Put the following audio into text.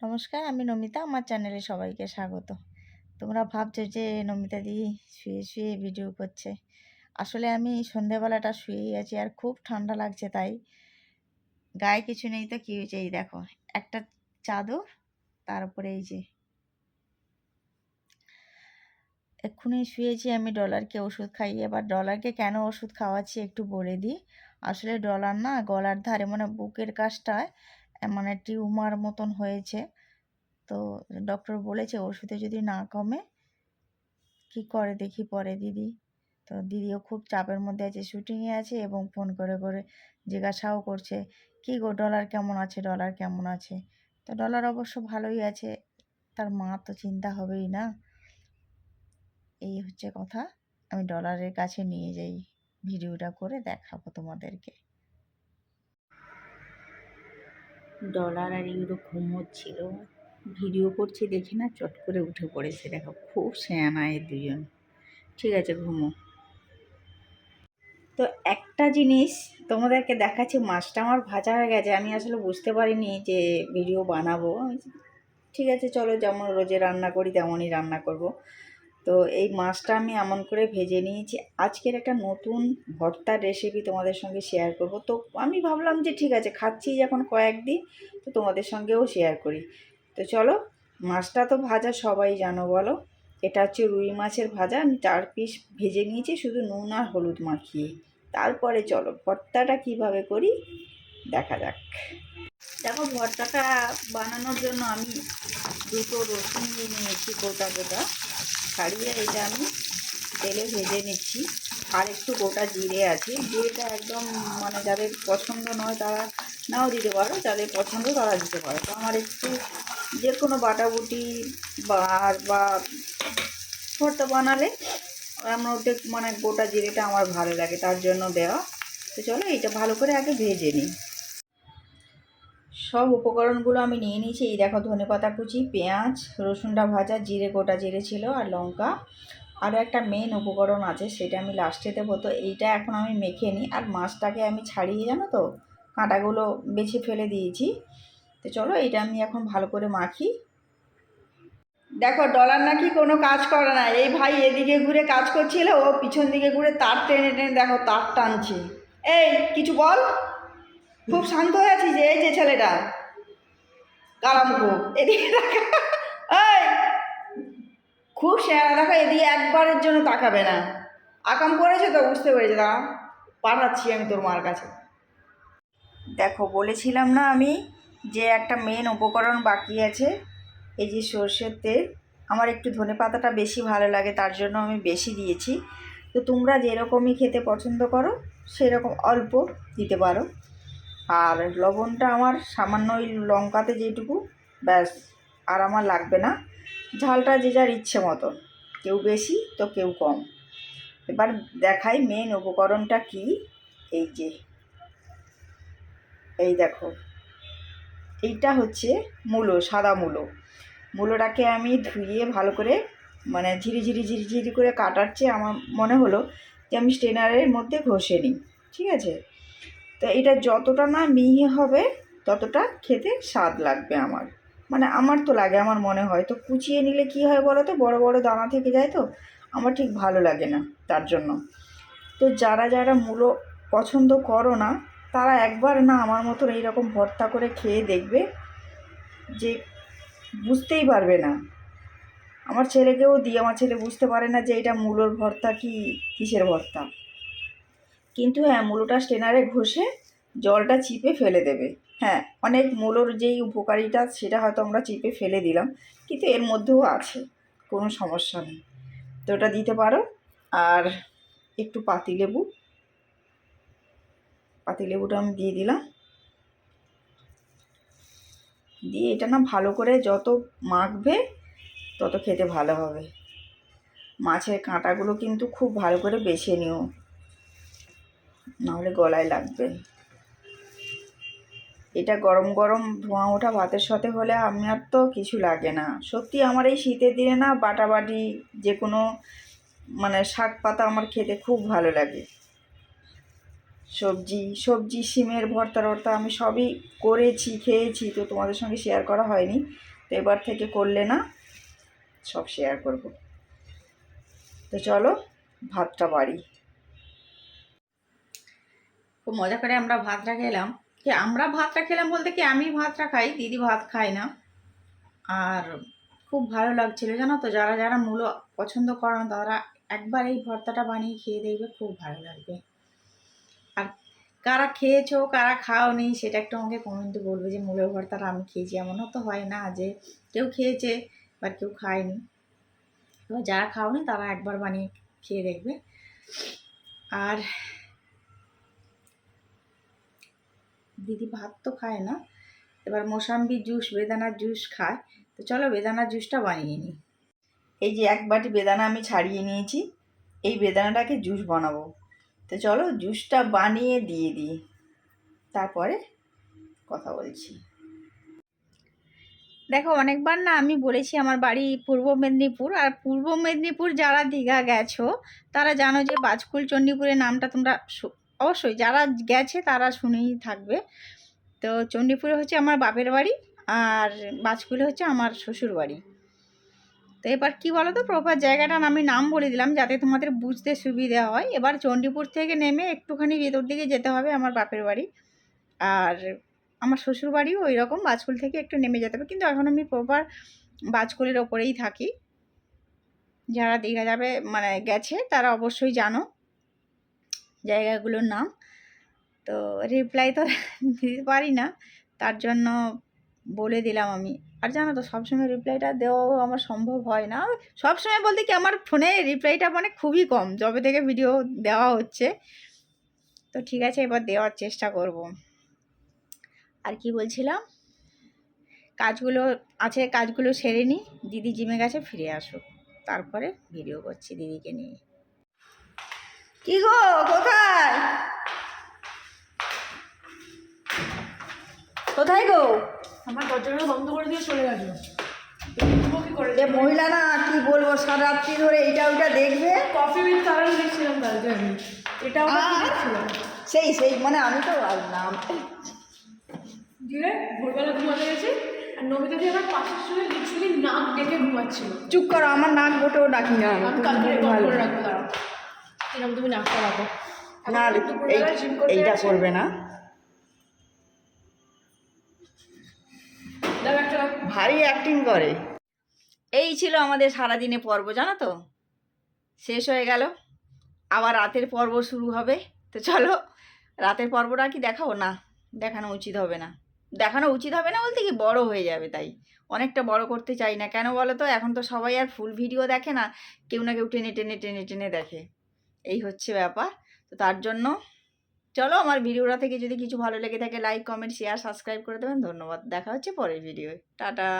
নমস্কার, আমি নমিতা, আমার চ্যানেলে সবাইকে স্বাগত। তোমরা ভাবছ যে নমিতা দি শুয়ে শুয়ে ভিডিও করছে। আসলে আমি সন্ধেবেলাটা শুয়েই আছি আর খুব ঠান্ডা লাগছে তাই। গায়ে কিছু নেই তো, কী হয়েছে এই দেখো, একটা চাদর তার উপরে এই যে এক্ষুনি শুয়েছি আমি ডলারকে ওষুধ খাইয়ে, এবার ডলারকে কেন ওষুধ খাওয়াচ্ছি একটু বলে দিই। আসলে ডলার না গলার ধারে মানে বুকের কাছটায় মানে টিউমার মতন হয়েছে। তো ডক্টর বলেছে, ওষুধে যদি না কমে, কি করে দেখি পরে দিদি? তো দিদিও খুব চাপের মধ্যে আছে শুটিংয়ে আছে এবং ফোন করে করে জিজ্ঞাসাও করছে, কি গো ডলার কেমন আছে? ডলার কেমন আছে? তো ডলার অবশ্য ভালোই আছে, তার মা তো চিন্তা হবেই না। এই হচ্ছে কথা, আমি ডলারের কাছে নিয়ে যাই ভিডিওটা করে দেখাবো তোমাদেরকে। ডলার আর ইউরো ঘুমোচ্ছিল ভিডিও করছি দেখি না, চট করে উঠে পড়েছে। দেখো, খুব সেয়ানা এই দুজন। ঠিক আছে, ঘুমো। তো একটা জিনিস তোমাদেরকে দেখাচ্ছি, মাছটা আমার ভাজা হয়ে গেছে। আমি আসলে বুঝতে পারিনি যে ভিডিও বানাবো। ঠিক আছে, চলো, যেমন রোজে রান্না করি, তেমনই রান্না করব। তো এই মাছটা আমি এমন করে ভেজে নিয়েছি। আজকের একটা নতুন ভর্তার রেসিপি তোমাদের সঙ্গে শেয়ার করব। তো আমি ভাবলাম যে ঠিক আছে, খাচ্ছি যখন কয়েকদিন, তো তোমাদের সঙ্গেও শেয়ার করি। তো চলো, মাছটা তো ভাজা, সবাই জানো বলো। এটা হচ্ছে রুই মাছের ভাজা। আমি চার পিস ভেজে নিয়েছি, শুধু নুন আর হলুদ মাখিয়ে। তারপরে চলো, ভর্তাটা কীভাবে করি, দেখা যাক। দেখো, ভর্তাটা বানানোর জন্য আমি দুটো রসুন নিয়ে নিয়েছি গোটা গোটা। ছাড়িয়ে এটা আমি তেলে ভেজে নিচ্ছি। আর একটু গোটা জিরে আছে। জিরেটা একদম মানে যাদের পছন্দ নয় তারা নাও দিতে পারো, যাদের পছন্দ তারা দিতে পারো। তো আমার একটু যে কোনো বাটাবুটি বা বা ভর্তা বানালে আমার ওতে মানে গোটা জিরেটা আমার ভালো লাগে, তার জন্য দেওয়া। তো চলো এটা ভালো করে আগে ভেজে নিই। সব উপকরণগুলো আমি নিয়ে নিয়েছি। এই দেখো ধনে পাতা কুচি, পেঁয়াজ, রসুনটা ভাজা, জিরে গোটা জিরে ছিল আর লঙ্কা। আরও একটা মেন উপকরণ আছে, সেটা আমি লাস্টে দেবো। তো এইটা এখন আমি মেখে নিই। আর মাছটাকে আমি ছাড়িয়ে, জানো তো, কাঁটাগুলো বেছে ফেলে দিয়েছি। তো চলো এটা আমি এখন ভালো করে মাখি। দেখো, ডলার নাকি কোনো কাজ করে না। এই ভাই এদিকে ঘুরে কাজ করছিল, ও পিছন দিকে ঘুরে তার টেনে টেনে দেখো, তার টানছে। এই, কিছু বল? খুব শান্ত হয়ে আছিস এই যে ছেলেটা। কালাম খুব এদিকে দেখা খুব শেয়ারা দেখো এদিকে একবারের জন্য তাকাবে না। আকাম করেছে তো, বুঝতে পেরেছে। দাঁড়া, পাঠাচ্ছি আমি তোর মার কাছে। দেখো, বলেছিলাম না আমি যে একটা মেন উপকরণ বাকি আছে, এই যে সর্ষের তেল। আমার একটু ধনে পাতাটা বেশি ভালো লাগে, তার জন্য আমি বেশি দিয়েছি। তো তোমরা যেরকমই খেতে পছন্দ করো, সেরকম অল্প দিতে পারো। আর লবণটা আমার সামান্য ওই লঙ্কাতে যেটুকু, ব্যাস। আর আমার লাগবে না। ঝালটা যে যার ইচ্ছে মতন। কেউ বেশি, তো কেউ কম। এবার দেখাই মেন উপকরণটা কি। এই যে। এই দেখো। এইটা হচ্ছে মূলো, সাদা মূলো। মূলোটাকে আমি ধুয়ে ভালো করে মানে ঝিরি ঝিরি ঝিরি ঝিরি করে কাটাচ্ছে আমার মনে হলো যে আমি স্টেনারের মধ্যে ঘষে নিই। ঠিক আছে? তো এটা যতটা না মিহি হবে, ততটা খেতে স্বাদ লাগবে আমার। মানে আমার তো লাগে, আমার মনে হয়। তো কুচিয়ে নিলে কি হয় বলো তো? বড় বড় দানা থেকে যায় তো? আমার ঠিক ভালো লাগে না তার জন্য। তো যারা যারা মূলো পছন্দ করো না, তারা একবার না আমার মতন এইরকম ভর্তা করে খেয়ে দেখবে যে বুঝতেই পারবে না। আমার ছেলেকেও দিই আমার ছেলে বুঝতে পারে না যে এটা মূলোর ভর্তা কি, কিসের ভর্তা। কিন্তু হ্যাঁ মূলোটা স্টেনারে ঘষে জলটা চিপে ফেলে দেবে। হ্যাঁ অনেক মূলোর যেই উপকারিতা সেটা হয়তো আমরা চিপে ফেলে দিলাম, কিন্তু এর মধ্যেও আছে, কোনো সমস্যা নেই। তো ওটা দিতে পারো, আর একটু পাতিলেবু। পাতিলেবুটা আমি দিয়ে দিলাম। দিয়ে এটা না ভালো করে যত মাখবে, তত খেতে ভালো হবে। মাছের কাঁটাগুলো কিন্তু খুব ভালো করে বেছে নিও। নাহলে গলায় লাগবে। এটা গরম গরম ধোঁয়া ওঠা ভাতের সাথে হলে আমার তো কিছু লাগে না। সত্যি আমার এই শীতের দিনে না বাটাবাটি, যে কোনো মানে শাক পাতা আমার খেতে খুব ভালো লাগে। সবজি সবজি সিমের ভর্তা টর্তা আমি সবই করেছি, খেয়েছি, তো তোমাদের সঙ্গে শেয়ার করা হয়নি। তো এবার থেকে করলে না সব শেয়ার করব। তো চলো, ভাতটা বাড়ি। খুব মজা করে আমরা ভাতটা খেলাম। কি, আমরা ভাতটা খেলাম বলতে কি, আমি ভাতটা খাই, দিদি ভাত খায় না। আর খুব ভালো লাগছিল, জানো তো, যারা যারা মূলো পছন্দ করে না, তারা একবার এই ভর্তাটা বানিয়ে খেয়ে দেখবে, খুব ভালো লাগবে। আর কারা খেয়েছো, কারা খাওনি, সেটা একটু আমাকে কমেন্টে বলবে যে মূলের ভর্তাটা আমি খেয়েছি। এমনও তো হয় না যে, কেউ খেয়েছে বা কেউ খায়নি। এবার যারা খাওনি, তারা একবার বানিয়ে খেয়ে দেখবে। আর দিদি ভাত তো খায় না। এবার মোসাম্বি জুস বেদানার জুস খায়। তো চলো বেদানার জুসটা বানিয়ে নিই। এই যে এক বাটি বেদানা আমি ছাড়িয়ে নিয়েছি। এই বেদানাটাকে জুস বানাবো। তো চলো জুসটা বানিয়ে দিয়ে দিই। তারপরে কথা বলছি। দেখো, অনেকবার না আমি বলেছি আমার বাড়ি পূর্ব মেদিনীপুর। আর পূর্ব মেদিনীপুর যারা দীঘা গেছো, তারা জানো যে বাজকুল চণ্ডীপুরের নামটা তোমরা অবশ্যই যারা গেছে তারা শুনেই থাকবে। তো চণ্ডীপুরে হচ্ছে আমার বাপের বাড়ি আর বাজকুলে হচ্ছে আমার শ্বশুর বাড়ি। তো এবার কী বলো তো প্রপার জায়গাটার আমি নাম বলে দিলাম যাতে তোমাদের বুঝতে সুবিধা হয়। এবার চণ্ডীপুর থেকে নেমে একটুখানি ভেতর দিকে যেতে হবে আমার বাপের বাড়ি। আর আমার শ্বশুর বাড়িও ওই রকম বাজকুল থেকে একটু নেমে যেতে হবে। কিন্তু এখন আমি প্রপার বাজকুলের ওপরেই থাকি। যারা দীঘা যাবে মানে গেছে, তারা অবশ্যই জানো। জায়গাগুলোর নাম। তো রিপ্লাই তো দিতে পারি না। তার জন্য বলে দিলাম আমি। আর জানো তো, সবসময় রিপ্লাইটা দেওয়াও আমার সম্ভব হয় না। সবসময় বলতে কি, আমার ফোনে রিপ্লাইটা মানে খুবই কম, যবে থেকে ভিডিও দেওয়া হচ্ছে। তো ঠিক আছে, এবার দেওয়ার চেষ্টা করব। আর কি বলছিলাম? কাজগুলো আছে, কাজগুলো সেরে নিই দিদি জিমে গেছে, ফিরে আসুক। তারপরে ভিডিও করছি দিদিকে নিয়ে। কি গো কোথায়? কোথায় গো? আমার দরজাটা বন্ধ করে দিয়ে চলে গেল যে মহিলা না কি বলব সারা রাত্রি ধরে এইটা ওইটা দেখবে। কফি উইথ কারণ দেখছিলাম কালকে আমি। এটা সেই সেই মানে আমি তো নাম দিয়ে ভোরবেলা ঘুমাতে গেছি আর নমিতা দিয়ে আমার পাশের শুয়ে লিটারালি নাক ডেকে ঘুমাচ্ছিল। চুপ করো আমার নাক গোটেও ডাকি না আমি, কালকে রাখব তুমি নাকটা রাখো না এইটা করবে না। ভারী অ্যাক্টিং করে। এই ছিল আমাদের সারাদিনে পর্ব জানো তো? শেষ হয়ে গেল। আবার রাতের পর্ব শুরু হবে। তো চলো রাতের পর্বটা কি দেখাবো? না দেখানো উচিত হবে না। দেখানো উচিত হবে না বলতে কি বড় হয়ে যাবে তাই। অনেকটা বড় করতে চাই না। কেন বলো তো? এখন তো সবাই আর ফুল ভিডিও দেখে না। কেউ না কেউ টেনে টেনে টেনে টেনে দেখে। এই হচ্ছে ব্যাপার। তো তার জন্য চলো আমার ভিডিওটা থেকে যদি কিছু ভালো লেগে থাকে লাইক কমেন্ট শেয়ার সাবস্ক্রাইব করে দেবেন। ধন্যবাদ। দেখা হচ্ছে পরের ভিডিও টাটা।